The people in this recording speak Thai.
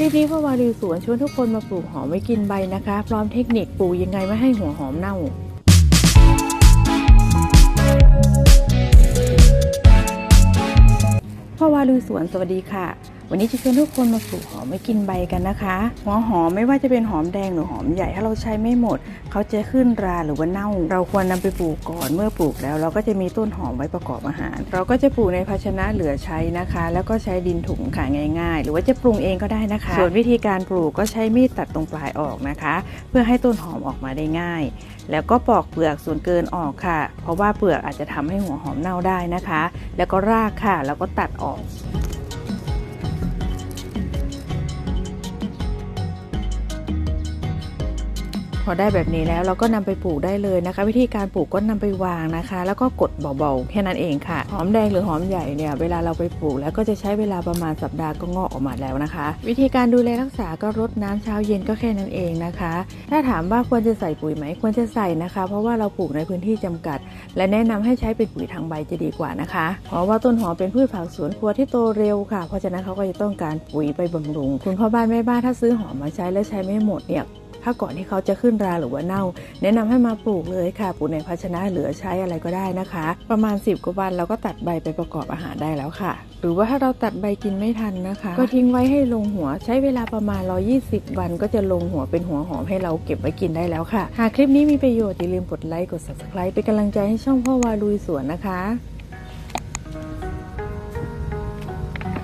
คลิปนี้พ่อวารีสวนชวนทุกคนมาปลูกหอมไว้กินใบนะคะ พร้อมเทคนิคปลูกยังไงไม่ให้หัวหอมเน่าพ่อวารีสวนสวัสดีค่ะ วันนี้จะชวนทุกคนมาปลูกหอมไว้กินใบกันนะคะ หัวหอมไม่ว่าจะเป็นหอมแดงหรือหอมใหญ่ถ้าเราใช้ไม่หมด เขาจะขึ้นราหรือว่าเน่า เราควรนำไปปลูกก่อนเมื่อปลูกแล้ว เราก็จะมีต้นหอมไว้ประกอบอาหาร เราก็จะปลูกในภาชนะเหลือใช้นะคะ แล้วก็ใช้ดินถุงค่ะง่าย ๆ หรือว่าจะปรุงเองก็ได้นะคะ ส่วนวิธีการปลูกก็ใช้มีดตัดตรงปลายออกนะคะ เพื่อให้ต้นหอมออกมาได้ง่าย แล้วก็ปอกเปลือกส่วนเกินออกค่ะ เพราะว่าเปลือกอาจจะทำให้หัวหอมเน่าได้นะคะ แล้วก็รากค่ะแล้วก็ตัดออก อได้แบบนี้แล้วเราก็นำไปปลูกได้เลยนะคะ วิธีการปลูกก็นำไปวางนะคะ แล้วก็กดเบาๆแค่นั้นเองค่ะ หอมแดงหรือหอมใหญ่เนี่ยเวลาเราไปปลูกแล้วก็จะใช้เวลาประมาณสัปดาห์ก็งอกออกมาแล้วนะคะ วิธีการดูแลรักษาก็รดน้ำเช้าเย็นก็แค่นั้นเองนะคะ ถ้าถามว่าควรจะใส่ปุ๋ยไหมควรจะใส่นะคะ เพราะว่าเราปลูกในพื้นที่จำกัด และแนะนำให้ใช้เป็นปุ๋ยทางใบจะดีกว่านะคะ เพราะว่าต้นหอมเป็นพืชผักสวนครัวที่โตเร็วค่ะ เพราะฉะนั้นเขาก็จะต้องการปุ๋ยไปบำรุง คุณพ่อบ้านแม่บ้านถ้าซื้อหอมมาใช้แล้วใช้ไม่หมดเนี่ย ถ้าก่อนที่เขาจะขึ้นราหรือว่าเน่า แนะนำให้มาปลูกเลยค่ะปลูกในภาชนะเหลือใช้อะไรก็ได้นะคะ ประมาณ 10กว่าวันเราก็ตัดใบไปประกอบอาหารได้แล้วค่ะ หรือว่าถ้าเราตัดใบกินไม่ทันนะคะ ก็ทิ้งไว้ให้ลงหัวใช้เวลาประมาณ 120 วันก็จะลงหัวเป็นหัวหอมให้เราเก็บไว้กินได้แล้วค่ะ หากคลิปนี้มีประโยชน์อย่าลืมกดไลค์กด subscribe เป็นกำลังใจให้ช่องพ่อวาลุยสวนนะคะ